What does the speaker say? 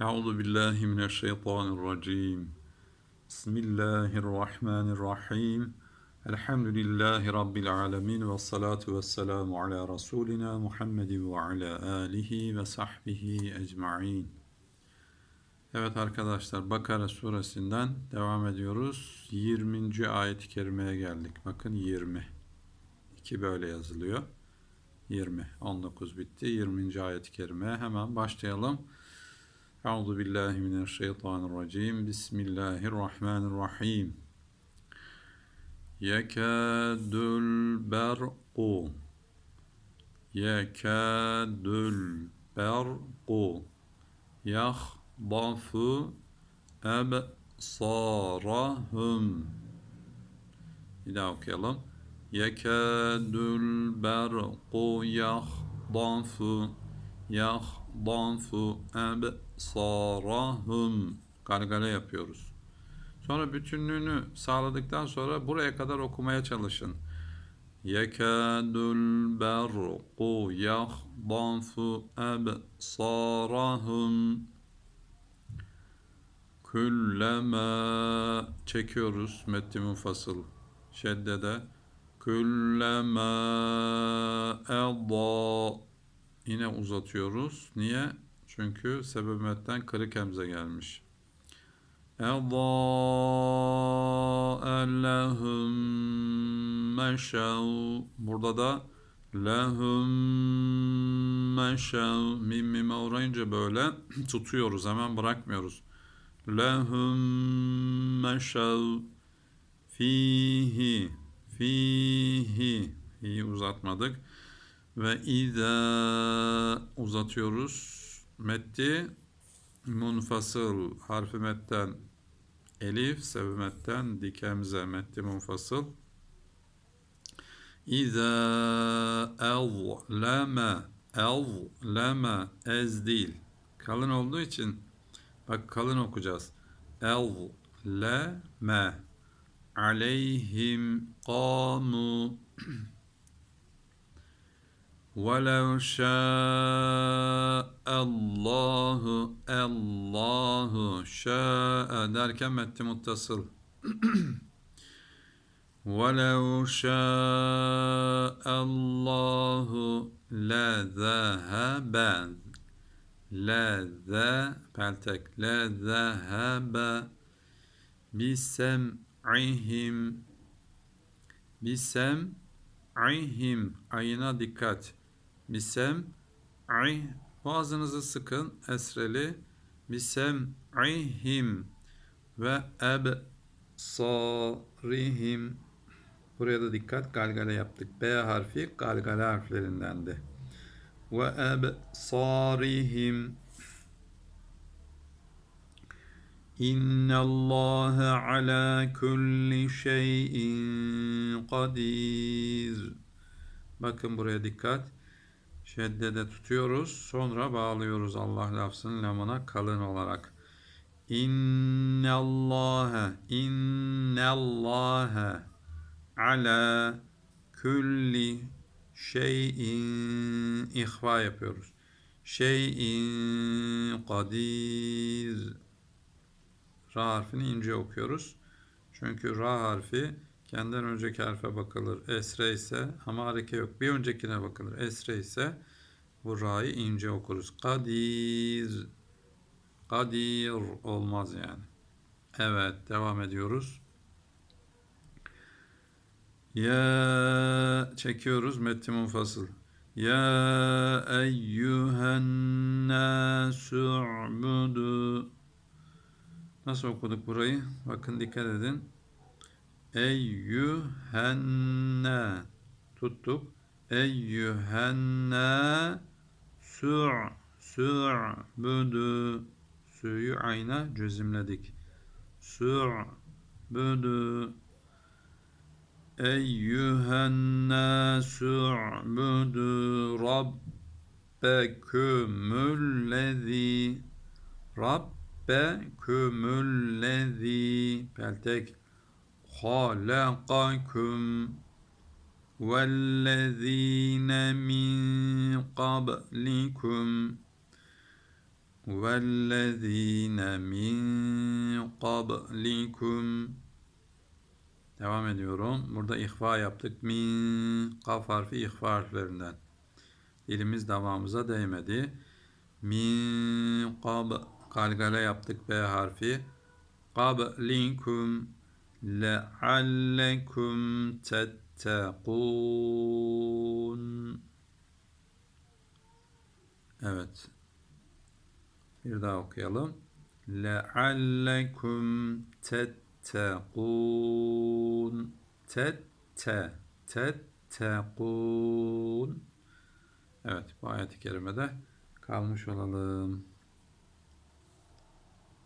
Euzu billahi mineşşeytanirracim. Bismillahirrahmanirrahim. Elhamdülillahi Rabbil alemin ve salatu ve selamu ala Resulina Muhammedin ve ala alihi ve sahbihi ecma'in. Evet arkadaşlar Bakara suresinden devam ediyoruz. 20. ayet-i kerimeye geldik. Bakın 20. 2 böyle yazılıyor. 20. 19 bitti. 20. ayet-i kerimeye hemen başlayalım. Euzu billahi mineşşeytanirracim. Bismillahirrahmanirrahim. Yekadul berqu Yekadul berqu Yahdafu ebsarahum Bir daha okuyalım. Yekadul berqu yahdafu yahdafu ebsarahum Gargara yapıyoruz. Sonra bütünlüğünü sağladıktan sonra buraya kadar okumaya çalışın. Yekadul berqu yahdafu ebsarahum Küllema çekiyoruz metni mufasıl şeddede küllema edda yine uzatıyoruz. Niye? Çünkü sebebetten kırık hemze gelmiş. Edda lehum meşev burada da lehum meşev mim mime uğrayınca böyle tutuyoruz hemen bırakmıyoruz. Lehum meşev fihi fihi fihi uzatmadık ve iza uzatıyoruz. Metti munfasıl harfi metten elif sebemetten dikemze metti munfasıl. İza evleme evleme ez değil. Kalın olduğu için bak kalın okuyacağız. Evleme. Aleyhim qamu وَلَوْ شَاءَ اللّٰهُ Allahu şa'a derken metti muttasıl. وَلَوْ شَاءَ اللّٰهُ لَذَهَبَ لَذَ peltek لَذَهَبَ بِسَمْعِهِمْ بِسَمْعِهِمْ ayına dikkat. Bisem i boğazınızı sıkın esreli bisem ihim ve eb sarihim buraya da dikkat galgale yaptık. B harfi galgale harflerindendi. Ve eb sarihim İnna Allah ala kulli şeyin kadir. Bakın buraya dikkat. Şeddede tutuyoruz. Sonra bağlıyoruz Allah lafzının lamına kalın olarak. İnnallâhe innallâhe ala külli şeyin ihva yapıyoruz. Şeyin kadir Ra harfini ince okuyoruz. Çünkü Ra harfi Kendinden önceki harfe bakılır. Esre ise ama hareke yok. Bir öncekine bakılır. Esre ise bu ra'yı ince okuruz. Kadir. Kadir olmaz yani. Evet devam ediyoruz. Ya çekiyoruz metti munfasıl. Ya eyyühen nasu'budu Nasıl okuduk burayı? Bakın dikkat edin. Eyyühenne. Tuttuk. Eyyühenne su' su'budu suyu ayna cüzimledik. Su'budu Eyyühenne su'budu rabbekümüllezi Rabbekümüllezi Peltek خلقكم والذين من قبلكم vellezine min qablikum Devam ediyorum. Burada ihfa yaptık. Min kaf harfi ihfa harflerinden. Dilimiz damağımıza değmedi. Min qab galgale yaptık B harfi. Qablikum leallekum tettekun. Evet. Bir daha okuyalım. Leallekum tettekun. Tette. Tettekun. Evet bu ayet-i kerimede kalmış olalım.